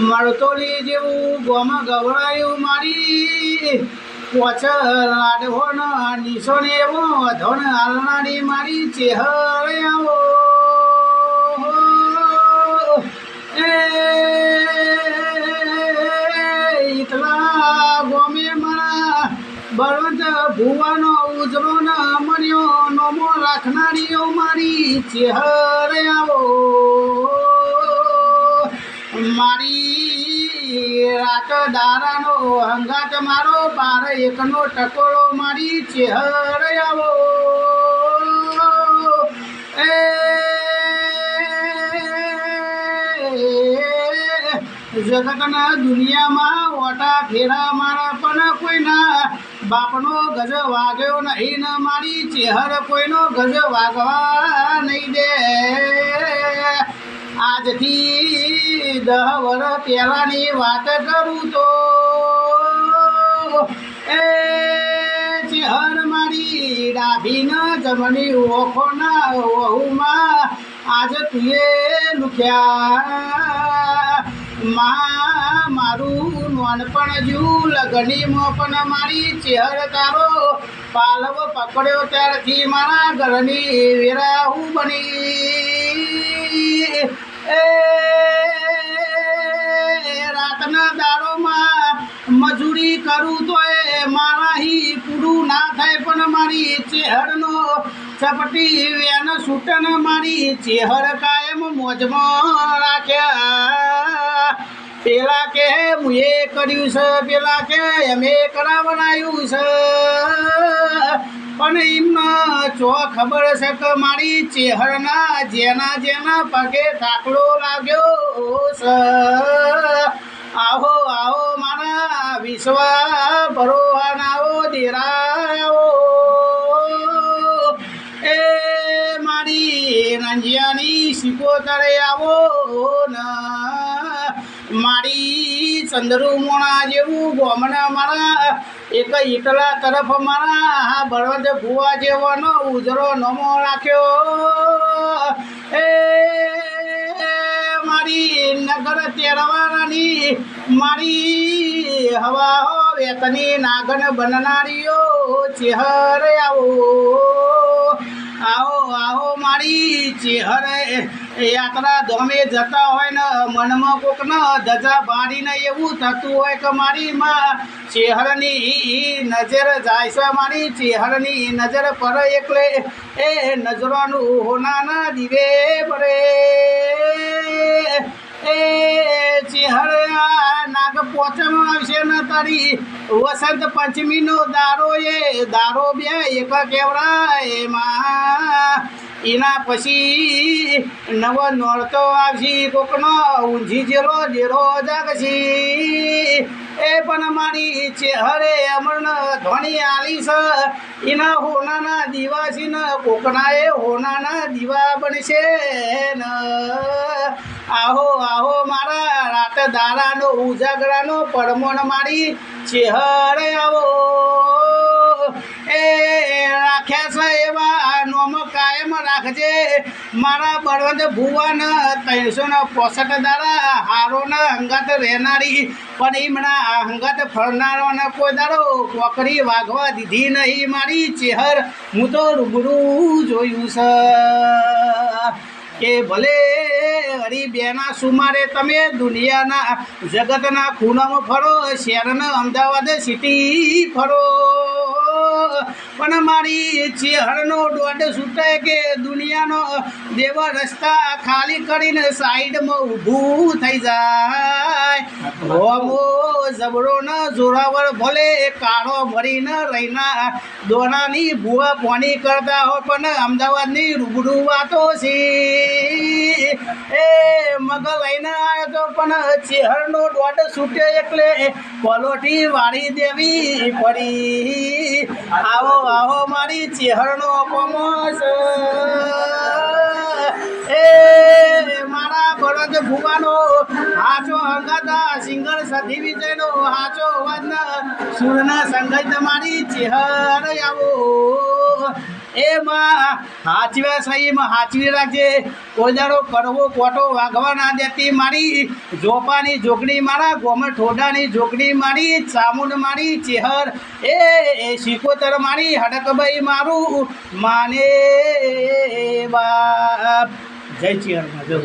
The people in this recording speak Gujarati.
મળતોલી જેવું ગોમ ગવડાયું મારી પોચ લાડવો ન ને એવો ધન હાલનારી મારી, ચેહરે આવો. એ ઈતલા ગોમે મારા બળવંત ભુવાનો ઉજળો ન મર્યો નોમો રાખનારીઓ મારી ચેહરે આવો. મારી રાત દારાનો હંગાત મારો, બાર એકનો ટકોરો મારી ચેહર આવો. એ જગતના દુનિયામાં ઓટા ફેરા મારા પણ કોઈના બાપનો ગજ વાગ્યો નહીં, ન મારી ચેહર કોઈનો ગજ વાગવા નહીં દે. આજથી દહ વર પહેલાની વાત કરું તો, એ ચેહર મારી ડાભીના જમણી ઓખોના વહુમાં આજ તુએ લુખ્યા. મા મારું નોનપણ જુ લગનીમાં પણ મારી, ચેહર તારો પાલવ પકડ્યો ત્યારથી મારા ઘરની વેરાહું બની. રાતના દારોમાં મજૂરી કરું તો એ મારા હી પૂરું ના થાય, પણ મારી ચેહરનો ચપટી વેન સૂટન મારી ચેહર કાયમ મોજમાં રાખ્યા. પેલા કે મુએ કર્યું છે, પેલા કે અમે બનાવ્યું છે. પણ એમને ચો ખબર છે કે મારી ચેહરના જેના જેના પગે ઠાકડો લાગ્યો છે. આવો આવો મારા વિશ્વ ભરોવાનાઓ દેરાઓ એ મારી રંજિયાની સિકોતરે આવો ના. મારી ચંદરુ મોણા જેવું ગોમણા મારા, એક ઈટલા તરફ મારા બળવંત ભુવા જેવાનો ઉજરો નમો રાખ્યો. એ મારી નગર તેરવાનાની મારી હવા વેતની નાગન બનનારીઓ ચેહર આવો. મારી ચેહરે યાત્રા ધોમે જતા હોય ને, મનમાં કોક ન ધજા બારીને એવું થતું હોય કે મારી માં ચેહરની નજર જાય છે. મારી ચેહરની નજર પર એટલે એ નજરોનું હોનાના દીવે પડે. એ ચેહર નાગ પોચમ આવશે ને, તારી વસંત પંચમીનો દારો એ, દારો બે એક કેવડા એમાં એના પછી નવો નોરતો આવશી, કોકનો ઊંઝી જેરો જેરો જાગશી. એ પણ મારી ચેહરે અમરણ ધોની આલી છે. એના હોનાના દિવાસી ન કોકના એ હોનાના દીવા બનશે ન. આહો આહો, મારા રાત દારાનો ઉજાગરાનો પડમોણ મારી ચેહરે આવો. રાખ્યા એવા નોમ કાયમ રાખજે. મારા બળવંત ભુવન ત્રણસો ને પોસઠ દાડા હારો ને હંગાત રહેનારી, પણ એમના હંગાત ફરનારોને કોઈ દાડો કોકરી વાઘવા દીધી નહીં. મારી ચેહર હું તો રૂબરૂ જોયું છે. કે ભલે હરી બેના સુમારે તમે દુનિયાના જગતના ખૂણામાં ફરો, શહેરના અમદાવાદ સિટી ફરો. પણ મારી ચેહરનો દોઢ છૂટાય કે દુનિયાનો દેવ રસ્તા ખાલી કરીને સાઈડમાં ઊભું થઈ જાય. હોમો જબરો ન જોરાવર ભલે કાળો ભરીને રહીના દોનાની ભૂવા પોણી કરતા હોય, પણ અમદાવાદની રૂબરૂ વાતો છે એ મગ લઈને આવ્યો તો પણ ચેહરનો દોઢ છૂટે એટલે પલોટી વાળી દેવી પડી. આવો આવો મારી ચેહરનો કોમોસ એ મારા મારા બળદ ભુવાનો, હાચો અંગાતા સિંગલ સધી વિજયનો, હાચો વંદ સુરના સંગત તમારી ચેહર આવો. એમાં સહી માં હાચવી રાખજે. કોઈ કડવો કોટો વાગવા ના દેતી મારી. જોપાની જોગણી મારા ગોમ ઠોડાની જોગણી મારી, ચામુંડ મારી, ચેહર. એ એ શીકોતર મારી હડકભાઈ મારું. માને બાપ. જય ચિહરમાં જય